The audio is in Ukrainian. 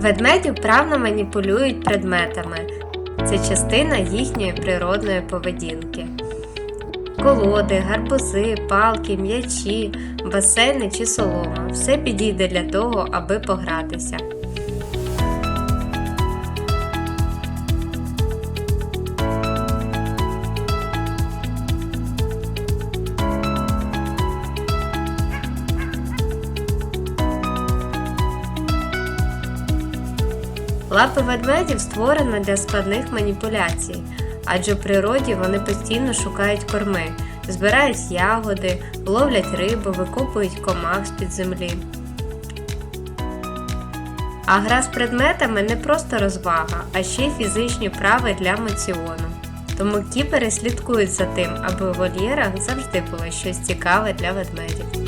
Ведмеді вправно маніпулюють предметами. Це частина їхньої природної поведінки. Колоди, гарбузи, палки, м'ячі, басейни чи солома все підійде для того, аби погратися. Лапи ведмедів створено для складних маніпуляцій, адже в природі вони постійно шукають корми, збирають ягоди, ловлять рибу, викопують комах з-під землі. А гра з предметами не просто розвага, а ще й фізичні вправи для моціону. Тому кіпери слідкують за тим, аби у вольєрах завжди було щось цікаве для ведмедів.